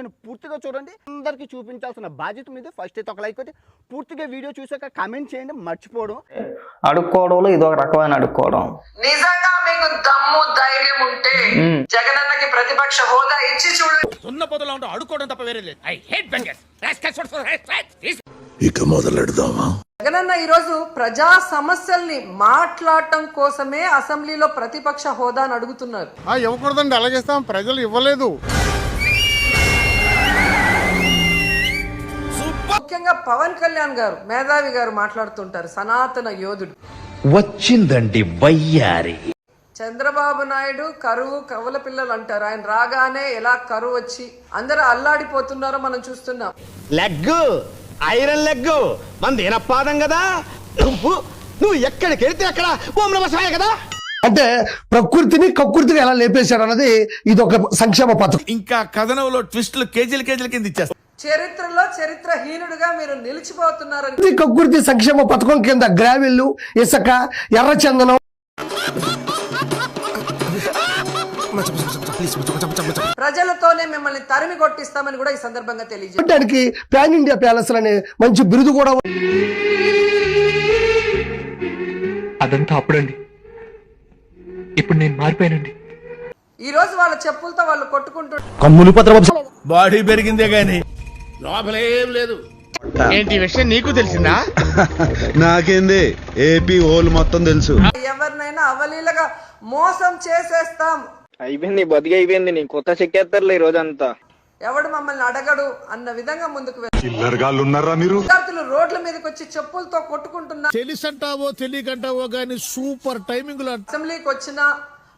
వీడియోని పూర్తిగా చూడండి. అందరికీ చూపించాల్సిన బాధ్యత మీద. ఫస్ట్ అయితే ఒక లైక్ కొట్టి పూర్తిగా వీడియో చూసాక కామెంట్ చేయండి మర్చిపోవడం. అడుక్కోవడంలో ఇది ఒక రకమైన అడుక్కోవడం. నిజంగా మీకు దమ్ము ధైర్యం ఉంటే. జగనన్నకి ప్రతిపక్ష హోదా ఇచ్చి చూడండి సున్న పొదలో ఉంటూ అడుకోవడం తప్ప వేరే లేదు. ఐ హేట్ బెంగర్స్ ఇక మొదలెడదామా? జగనన్న ఈరోజు ప్రజా సమస్యల్ని మాట్లాడటం కోసమే అసెంబ్లీలో ప్రతిపక్ష హోదాను అడుగుతున్నారు. ఆ ఇవ్వకూడదండి. అలా చేస్తాం. ప్రజలు ఇవ్వలేదు. ముఖ్యంగా పవన్ కళ్యాణ్ గారు మేధావి గారు మాట్లాడుతుంటారు సనాతన యోధుడు. వచ్చిందండి వయ్యారి. చంద్రబాబు నాయుడు కరువు కవుల పిల్లలు అంటారు. ఆయన రాగానే ఎలా కరువు వచ్చి అందరూ అల్లాడిపోతున్నారో మనం చూస్తున్నాం. లెగ్ ఐరన్ లెగ్ మంది పాదం కదా. నువ్వు నువ్వు ఎక్కడికి వెళ్తే అక్కడ? ఓం నమ శివాయ కదా. అంటే ప్రకృతిని కకృతిని ఎలా లేపేశాడు అన్నది ఇది ఒక సంక్షేమ పథకం. ఇంకా కథనంలో ట్విస్టులు కేజీలు కేజీల కింద ఇచ్చేస్తారు చరిత్రలో చరిత్రహీనుడిగా మీరు నిలిచిపోతున్నారని ప్రకృతి కకృతి సంక్షేమ పథకం కింద గ్రావెల్ ఇసుక ఎర్రచందనం ప్రజలతోనే మిమ్మల్ని తరిమి కొట్టిస్తామని కూడా ఈ సందర్భంగా తెలియజేస్తారు దానికి పాన్ ఇండియా ప్యాలెస్ అనే మంచి బిరుదు కూడా ఉంది. అదంతా అప్పుడండి. ఇప్పుడు నేను మారిపోయానండి. ఈ రోజు వాళ్ళ చెప్పులతో వాళ్ళు కొట్టుకుంటూ కమ్ములు పత్రబాబు బాడీ పెరిగిందే గాని లోపలేం లేదు. ఏంటి విషయం నీకు తెలిసిందా? నాకేంది? ఏపీ హోల్ మొత్తం తెలుసు. ఎవరినైనా అవలీలగా మోసం చేసేస్తాం. అయిపోయింది బతికి అయిపోయింది నీ కొత్త చెక్కేస్తారులే ఈ రోజంతా ఎవడు మమ్మల్ని అడగడు అన్న విధంగా ముందుకు ఉన్నారా మీరు? విద్యార్థులు రోడ్ల మీదకి వచ్చి చెప్పులతో కొట్టుకుంటున్నా. తెలిసంటావో తెలియకంటావో గానీ సూపర్ టైమింగ్లో అసెంబ్లీకి వచ్చినా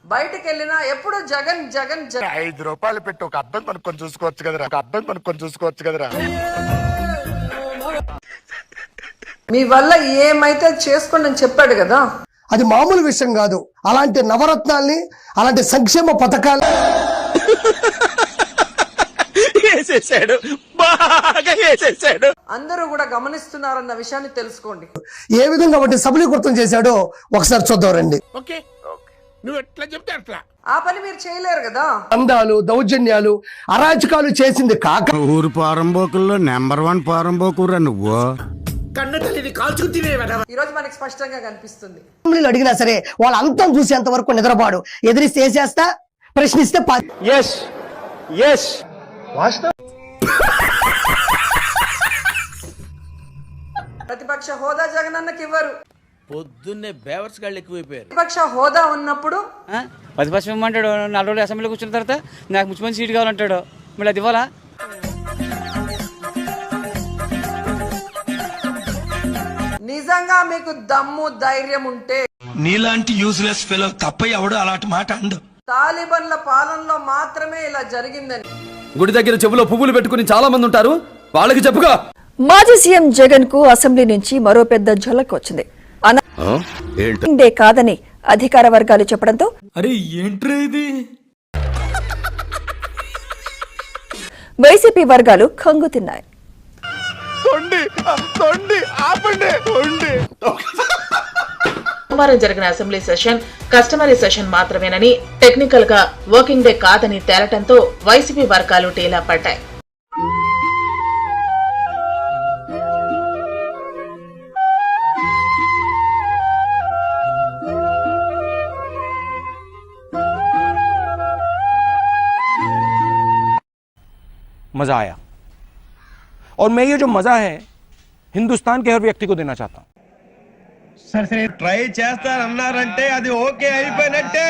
బయటకు వెళ్ళినా ఎప్పుడు జగన్ జగన్ జగన్. ఐదు రూపాయలు పెట్టి ఒక అద్దం కొనుక్కొని చూసుకోవచ్చు కదరా. ఒక అద్దం కొనుక్కొని చూసుకోవచ్చు కదరా. మీ వల్ల ఏమైతే చేసుకోండి అని చెప్పాడు కదా? అది మామూలు విషయం కాదు. అలాంటి నవరత్నాల్ని అలాంటి సంక్షేమ పథకాలు వేసేసాడు. బాగా వేసేసాడు. అందరూ కూడా గమనిస్తున్నారన్న విషయాన్ని తెలుసుకోండి. ఏ విధంగా వాటిని సబలీకృతం చేశాడో ఒకసారి చూద్దాం రండి. ఓకే. నువ్వు ఎట్లా చెప్తే అట్లా. ఆ పని మీరు చేయలేరు కదా? అందాలు దౌర్జన్యాలు అరాచకాలు చేసింది కాక ఊరు పారంబోకుల్లో నెంబర్ వన్ పారంబోకురా నువ్వు. ఈ రోజు మనకి స్పష్టంగా కనిపిస్తుంది. అడిగినా సరే వాళ్ళ అంతం చూసేంత వరకు నిద్రపాడు. ఎదిరిస్తే వేసేస్తా ప్రశ్నిస్తే పా- ఎస్ ఎస్ ప్రతిపక్ష హోదా జగనన్నకి ఇవ్వరు. పొద్దున్నే బేవర్స్ గాళ్ళు ఎక్కువైపోయారు. ప్రతిపక్ష హోదా ఉన్నప్పుడు ప్రతిపక్షం ఇమ్మంటాడు నాలుగు రోజులు అసెంబ్లీలో కూర్చున్న తర్వాత నాకు ముఖ్యమంత్రి సీట్ కావాలంటాడు. మళ్ళీ అది ఇవ్వాలా? నిజంగా మీకు దమ్ము ధైర్యం ఉంటే నీలాంటి యూజ్లెస్ ఫెలో తప్ప ఎవడు అలాంటి మాట అండు తాలిబన్ల పాలనలో మాత్రమే ఇలా జరిగిందని. గుడి దగ్గర చెవులో పువ్వులు పెట్టుకుని చాలా మంది ఉంటారు. వాళ్ళకి చెప్పుగా మాజీ సీఎం జగన్కు అసెంబ్లీ నుంచి మరో పెద్ద ఝలక్ వచ్చింది. అనండే కాదని అధికార వర్గాలు చెప్పడంతో అరే ఏంట్రా ఇది? వైసీపీ వర్గాలు కంగు తిన్నాయి. సోమవారం జరిగిన అసెంబ్లీ సెషన్ కస్టమరీ సెషన్ మాత్రమేనని టెక్నికల్గా వర్కింగ్ డే కాదని తేలటంతో వైసీపీ వర్గాలు టీలా పడ్డాయి. मजा आया और मैं ये जो मजा है हिंदुस्तान के हर व्यक्ति को देना चाहता हूँ ట్రై చేస్తారన్నారంటే అది ఓకే అయిపోయినట్టే